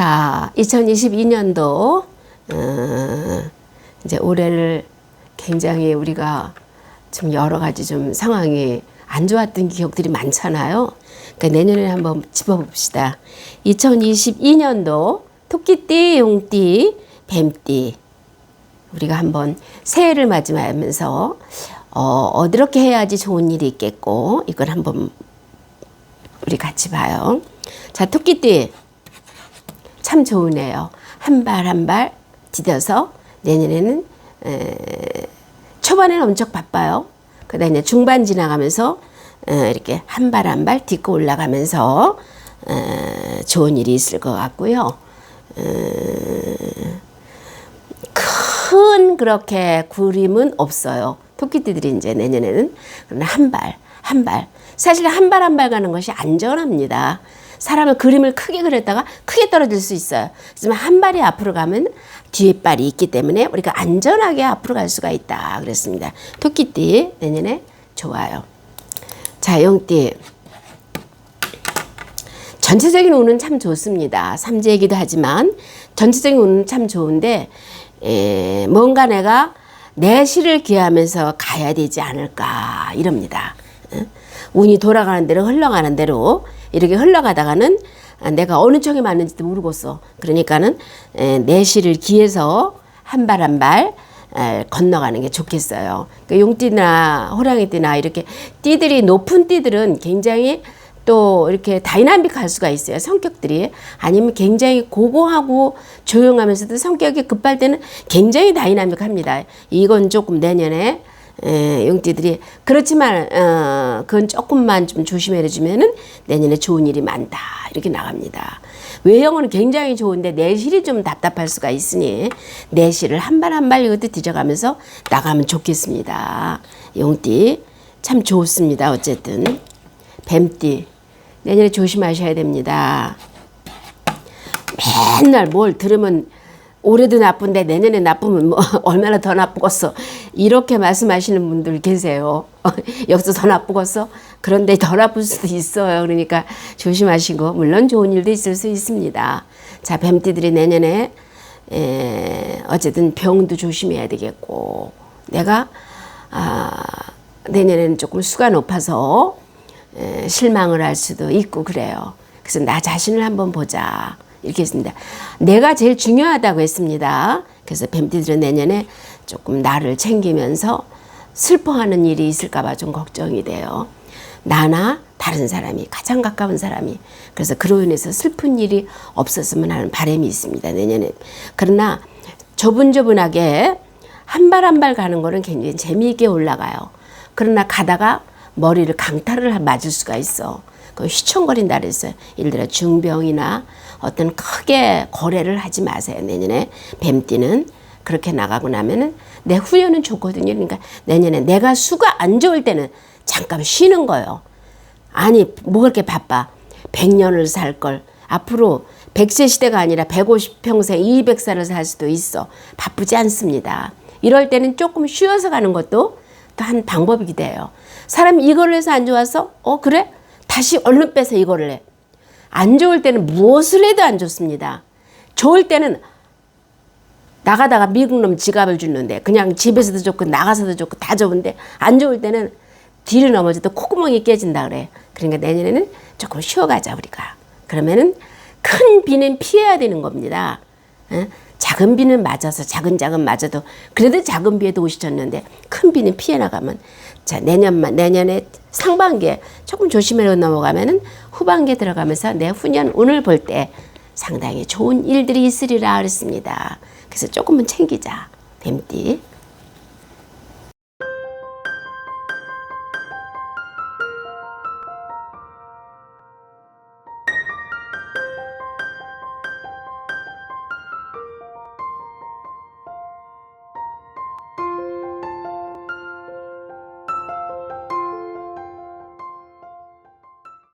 자, 2022년도 어, 이제 올해를 굉장히 우리가 좀 여러 가지 좀 상황이 안 좋았던 기억들이 많잖아요. 그러니까 내년에 한번 짚어봅시다. 2022년도 토끼띠, 용띠, 뱀띠 우리가 한번 새해를 맞이하면서 어, 어떻게 해야지 좋은 일이 있겠고 이걸 한번 우리 같이 봐요. 자, 토끼띠 참 좋으네요. 한 발 한 발 디뎌서 내년에는 에, 초반에는 엄청 바빠요. 그다음에 중반 지나가면서 에, 이렇게 한 발 한 발 딛고 올라가면서 에, 좋은 일이 있을 것 같고요. 큰 그렇게 구림은 없어요. 토끼띠들이 이제 내년에는 그러나 한 발, 한 발. 사실 한 발 한 발 가는 것이 안전합니다. 사람은 그림을 크게 그렸다가 크게 떨어질 수 있어요. 하지만 한 발이 앞으로 가면 뒤에 발이 있기 때문에 우리가 안전하게 앞으로 갈 수가 있다. 그랬습니다. 토끼띠 내년에 좋아요. 자, 용띠. 전체적인 운은 참 좋습니다. 삼재이기도 하지만 전체적인 운은 참 좋은데 에, 뭔가 내가 내실을 기하면서 가야 되지 않을까 이럽니다. 응? 운이 돌아가는 대로 흘러가는 대로 이렇게 흘러가다가는 내가 어느 쪽에 맞는지도 모르겠어. 그러니까는 에, 내실을 기해서 한 발 한 발 건너가는 게 좋겠어요. 그 용띠나 호랑이띠나 이렇게 띠들이 높은 띠들은 굉장히 또 이렇게 다이나믹할 수가 있어요. 성격들이 아니면 굉장히 고고하고 조용하면서도 성격이 급할 때는 굉장히 다이나믹합니다. 이건 조금 내년에 에, 용띠들이 그렇지만 어, 그건 조금만 좀 조심해 주면은 내년에 좋은 일이 많다 이렇게 나갑니다. 외형은 굉장히 좋은데 내실이 좀 답답할 수가 있으니 내실을 한 발 한발 이것도 뒤져가면서 나가면 좋겠습니다. 용띠 참 좋습니다. 어쨌든 뱀띠 내년에 조심하셔야 됩니다. 맨날 뭘 들으면 올해도 나쁜데 내년에 나쁘면 뭐 얼마나 더 나쁘겠어 이렇게 말씀하시는 분들 계세요. 여기서 더 나쁘겠어? 그런데 더 나쁠 수도 있어요. 그러니까 조심하시고 물론 좋은 일도 있을 수 있습니다. 자 뱀띠들이 내년에 에, 어쨌든 병도 조심해야 되겠고 내가 아, 내년에는 조금 수가 높아서 에, 실망을 할 수도 있고 그래요. 그래서 나 자신을 한번 보자. 이렇게 했습니다. 내가 제일 중요하다고 했습니다. 그래서 뱀띠들은 내년에 조금 나를 챙기면서 슬퍼하는 일이 있을까봐 좀 걱정이 돼요. 나나 다른 사람이 가장 가까운 사람이 그래서 그로 인해서 슬픈 일이 없었으면 하는 바람이 있습니다. 내년에 그러나 저분저분하게 한 발 한 발 가는 거는 굉장히 재미있게 올라가요. 그러나 가다가 머리를 강타를 맞을 수가 있어. 그 휘청거린다 그랬어요. 예를 들어 중병이나 어떤 크게 거래를 하지 마세요. 내년에 뱀띠는 그렇게 나가고 나면은 내 후년은 좋거든요. 그러니까 내년에 내가 수가 안 좋을 때는 잠깐 쉬는 거예요. 아니 뭐 그렇게 바빠. 100년을 살 걸. 앞으로 100세 시대가 아니라 150평생 200살을 살 수도 있어. 바쁘지 않습니다. 이럴 때는 조금 쉬어서 가는 것도 또 한 방법이 돼요. 사람이 이걸 해서 안 좋아서 어 그래? 다시 얼른 빼서 이거를 해. 안 좋을 때는 무엇을 해도 안 좋습니다. 좋을 때는 나가다가 미국 놈 지갑을 주는데 그냥 집에서도 좋고 나가서도 좋고 다 좋은데 안 좋을 때는 뒤로 넘어져도 콧구멍이 깨진다 그래. 그러니까 내년에는 조금 쉬어가자 우리가. 그러면은 큰 비는 피해야 되는 겁니다. 어? 작은 비는 맞아서 작은 작은 맞아도 그래도 작은 비에도 오시졌는데 큰 비는 피해 나가면 자 내년만 내년에 상반기에 조금 조심해 넘어가면은 후반기에 들어가면서 내 후년 운을 볼때 상당히 좋은 일들이 있으리라 그랬습니다. 그래서 조금은 챙기자 뱀띠.